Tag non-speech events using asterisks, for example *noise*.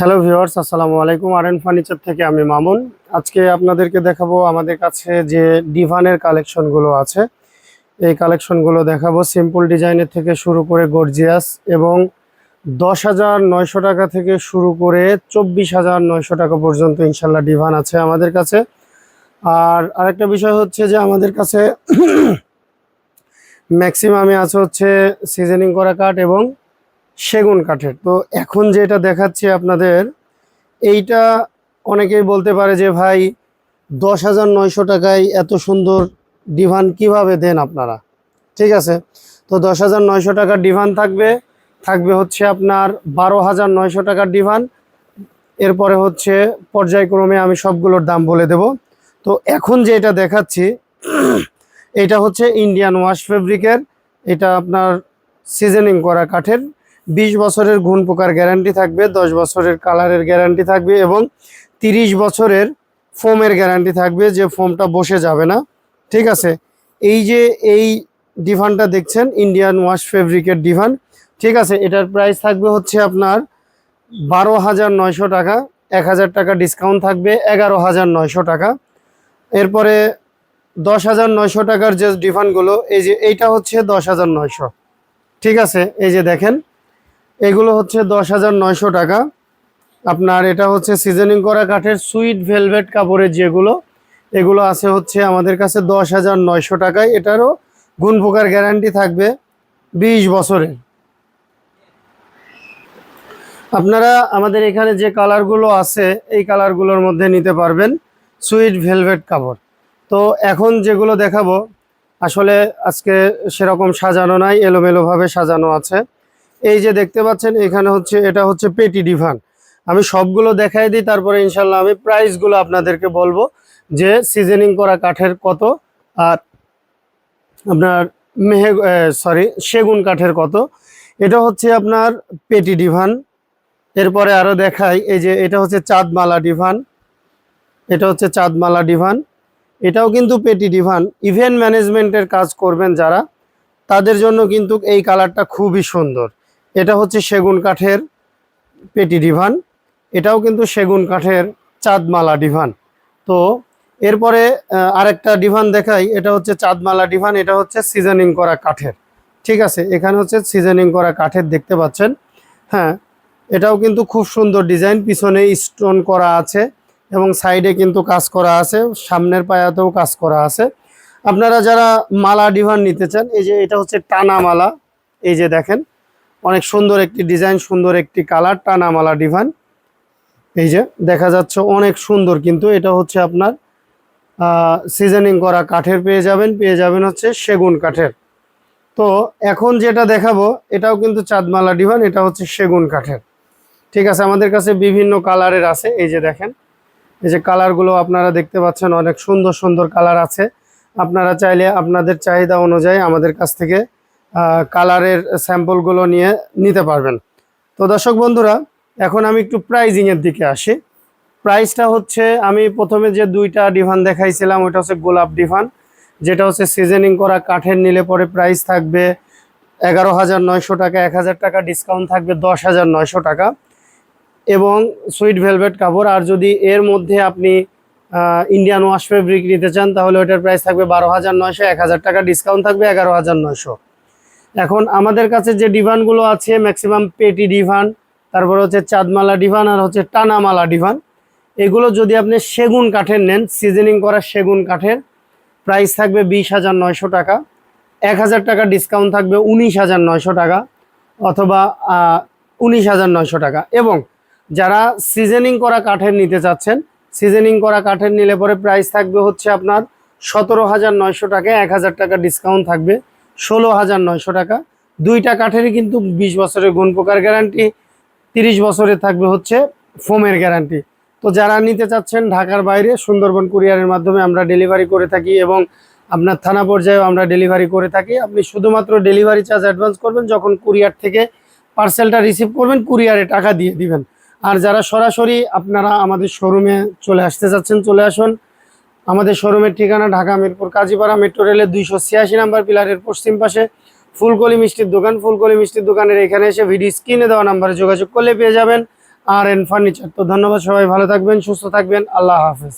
Hello viewers আসসালামু আলাইকুম। আর N furniture থেকে আমি মামুন। আজকে আপনাদেরকে দেখাবো আমাদের কাছে যে ডিভানের কালেকশনগুলো আছে। এই কালেকশনগুলো দেখাবো। সিম্পল ডিজাইনের থেকে শুরু করে গর্জিয়াস এবং দশ হাজার নয়শো টাকা থেকে শুরু করে চব্বিশ হাজার নয়শো টাকা পর্যন্ত ইনশাল্লাহ ডিভান আছে আমাদের কাছে। আর আরেকটা বিষয় হচ্ছে যে আমাদের কাছে *clears throat* ম্যাক্সিমামে আছে হচ্ছে সিজনিং করা কাঠ এবং সেগুন কাঠের। তো এখন যেটা দেখাচ্ছি আপনাদের, এইটা অনেকেই বলতে পারে যে, ভাই, দশ হাজার নয়শো টাকায় এত সুন্দর ডিভান কীভাবে দেন আপনারা? ঠিক আছে? তো দশ হাজার নয়শো টাকার ডিভান থাকবে থাকবে হচ্ছে আপনার বারো হাজার নয়শো টাকার ডিভান। এরপরে হচ্ছে পর্যায়ক্রমে আমি সবগুলোর দাম বলে দেব। তো এখন যে এটা দেখাচ্ছি, *clears throat* এটা হচ্ছে ইন্ডিয়ান ওয়াশ ফেব্রিকের, এটা আপনার সিজনিং করা কাঠের। বিশ বছরের ঘুণ পোকার গ্যারান্টি থাকবে, দশ বছরের কালারের গ্যারান্টি থাকবে এবং তিরিশ বছরের ফোমের গ্যারান্টি থাকবে যে ফোমটা বসে যাবে না। ঠিক আছে? এই যে এই ডিভানটা দেখছেন ইন্ডিয়ান ওয়াশ ফেব্রিকের ডিভান। ঠিক আছে? এটার প্রাইস থাকবে হচ্ছে আপনার বারো হাজার নয়শো টাকা, এক হাজার টাকা ডিসকাউন্ট থাকবে এগারো হাজার নয়শো টাকা। এরপরে দশ হাজার নয়শো টাকার যে ডিভানগুলো, এই যে এইটা হচ্ছে দশ হাজার নয়শো। ঠিক আছে? এই যে দেখেন এগুলো হচ্ছে দশ হাজার নয়শো টাকা। আপনার এটা হচ্ছে সিজনিং করা কাঠের সুইট ভেলভেট কাপড়ের যেগুলো, এগুলো আছে হচ্ছে আমাদের কাছে দশ হাজার নয়শো টাকায়। এটারও গুণ গ্যারান্টি থাকবে বিশ বছরের। আপনারা আমাদের এখানে যে কালারগুলো আছে, এই কালারগুলোর মধ্যে নিতে পারবেন সুইট ভেলভেট কাপড়। তো এখন যেগুলো দেখাবো, আসলে আজকে সেরকম সাজানো নাই, এলোমেলোভাবে সাজানো আছে। এই যে দেখতে পাচ্ছেন, এখানে হচ্ছে, এটা হচ্ছে পেটি ডিভান আমি সবগুলো দেখাই দিই, তারপরে ইনশাল্লাহ আমি প্রাইসগুলো আপনাদেরকে বলব যে সিজনিং করা কাঠের কত আর আপনার মেহে সরি সেগুন কাঠের কত। এটা হচ্ছে আপনার পেটি ডিভান এরপরে আরও দেখাই, এই যে এটা হচ্ছে চাঁদমালা ডিভান এটা হচ্ছে চাঁদমালা ডিভান এটাও কিন্তু পেটি ডিভান ইভেন্ট ম্যানেজমেন্টের কাজ করবেন যারা, তাদের জন্য কিন্তু এই কালারটা খুবই সুন্দর। এটা হচ্ছে সেগুন কাঠের পেটি ডিভান। এটাও কিন্তু সেগুন কাঠের চাঁদমালা ডিভান। তো এরপরে আরেকটা ডিভান দেখাই। এটা হচ্ছে চাঁদমালা ডিভান, এটা হচ্ছে সিজনিং করা কাঠের। ঠিক আছে, এখানে হচ্ছে সিজনিং করা কাঠের দেখতে পাচ্ছেন। হ্যাঁ এটাও কিন্তু খুব সুন্দর ডিজাইন। পিছনে স্টোন করা আছে এবং সাইডে কিন্তু কাজ করা আছে। সামনের পায়াতেও কাজ করা আছে। আপনারা যারা মালা ডিভান নিতে চান, এই যে এটা হচ্ছে টানা মালা। এই যে দেখেন অনেক সুন্দর একটি ডিজাইন, সুন্দর একটি কালার টানা মালা ডিভান এই যে, দেখা যাচ্ছে অনেক সুন্দর, কিন্তু এটা হচ্ছে আপনার সিজনিং করা কাঠের পেয়ে যাবেন পেয়ে যাবেন হচ্ছে সেগুন কাঠের। তো এখন যেটা দেখাবো, এটাও কিন্তু চাঁদমালা ডিভান এটা হচ্ছে সেগুন কাঠের। ঠিক আছে, আমাদের কাছে বিভিন্ন কালারের আছে, এই যে দেখেন। এই যে কালারগুলো আপনারা দেখতে পাচ্ছেন, অনেক সুন্দর সুন্দর কালার আছে। আপনারা চাইলে আপনাদের চাহিদা অনুযায়ী আমাদের কাছ থেকে কালারের স্যাম্পলগুলো নিয়ে নিতে পারবেন। তো দর্শক বন্ধুরা, এখন আমি একটু প্রাইজিংয়ের দিকে আসি। প্রাইসটা হচ্ছে, আমি প্রথমে যে দুইটা ডিভান দেখাইছিলাম, ওইটা হচ্ছে গোলাপ ডিভান, যেটা হচ্ছে সিজনিং করা কাঠের নিলে পরে প্রাইস থাকবে এগারো হাজার নয়শো টাকা, এক হাজার টাকা ডিসকাউন্ট থাকবে দশ হাজার নয়শো টাকা। এবং সুইট ভেলভেট কাপড়, আর যদি এর মধ্যে আপনি ইন্ডিয়ান ওয়াশ ফেব্রিক নিতে চান, তাহলে ওটার প্রাইস থাকবে বারো হাজার নয়শো, এক হাজার টাকা ডিসকাউন্ট থাকবে এগারো হাজার নয়শো। এখন আমাদের কাছে যে ডিভানগুলো আছে ম্যাক্সিমাম পেটি ডিভান, তারপর হচ্ছে চাঁদমালা ডিভান আর হচ্ছে টানামালা ডিভান, এগুলো যদি আপনি সেগুন কাঠের নেন সিজনিং করা সেগুন কাঠের প্রাইস থাকবে বিশ হাজার নয়শো টাকা। এক হাজার টাকা ডিসকাউন্ট থাকবে উনিশ হাজার নয়শো টাকা অথবা উনিশ হাজার নয়শো টাকা। এবং যারা সিজনিং করা কাঠের নিতে চাচ্ছেন সিজনিং করা কাঠের নিলে পরে প্রাইস থাকবে হচ্ছে আপনার সতেরো হাজার নয়শো টাকা, এক হাজার টাকা ডিসকাউন্ট থাকবে। ষোলো হাজার নয়শো টাকা। দুইটা কাঠেরই কিন্তু বিশ বছরের গুণ প্রকার গ্যারান্টি তিরিশ বছরে থাকবে হচ্ছে ফোমের গ্যারান্টি তো যারা নিতে চাচ্ছেন ঢাকার বাইরে, সুন্দরবন কুরিয়ারের মাধ্যমে আমরা ডেলিভারি করে থাকি এবং আপনার থানা পর্যায়েও আমরা ডেলিভারি করে থাকি। আপনি শুধুমাত্র ডেলিভারি চার্জ অ্যাডভান্স করবেন, যখন কুরিয়ার থেকে পার্সেলটা রিসিভ করবেন, কুরিয়ারে টাকা দিয়ে দিবেন। আর যারা সরাসরি আপনারা আমাদের শোরুমে চলে আসতে চাচ্ছেন, চলে আসুন। আমাদের শোরুমের ঠিকানা ঢাকা মিরপুর কাজীপাড়া মেট্রো রেলের দুইশো ছিয়াশি নাম্বার পিলারের পশ্চিম পাশে ফুলকলি মিষ্টির দোকান। ফুলকলি মিষ্টির দোকানের এখানে এসে ভিডিও স্ক্রিনে দেওয়া নাম্বারে যোগাযোগ করলে পেয়ে যাবেন। R N furniture. তো ধন্যবাদ সবাই, ভালো থাকবেন, সুস্থ থাকবেন। আল্লাহ হাফেজ।